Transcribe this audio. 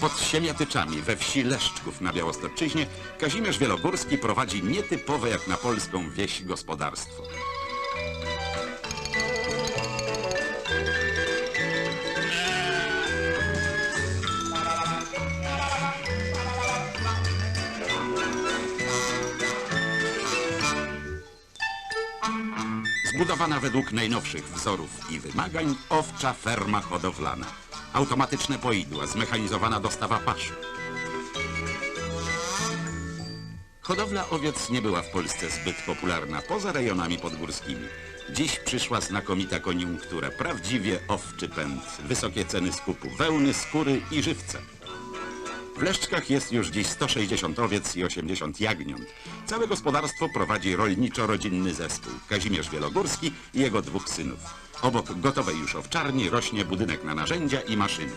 Pod Siemiatyczami we wsi Leszczków na Białostoczyźnie Kazimierz Wielogórski prowadzi nietypowe jak na polską wieś gospodarstwo. Zbudowana według najnowszych wzorów i wymagań owcza ferma hodowlana. Automatyczne poidła, zmechanizowana dostawa pasz. Hodowla owiec nie była w Polsce zbyt popularna poza rejonami podgórskimi. Dziś przyszła znakomita koniunktura, prawdziwie owczy pęd, wysokie ceny skupu wełny, skóry i żywca. W Leszczkach jest już dziś 160 owiec i 80 jagniąt. Całe gospodarstwo prowadzi rolniczo-rodzinny zespół. Kazimierz Wielogórski i jego dwóch synów. Obok gotowej już owczarni rośnie budynek na narzędzia i maszyny.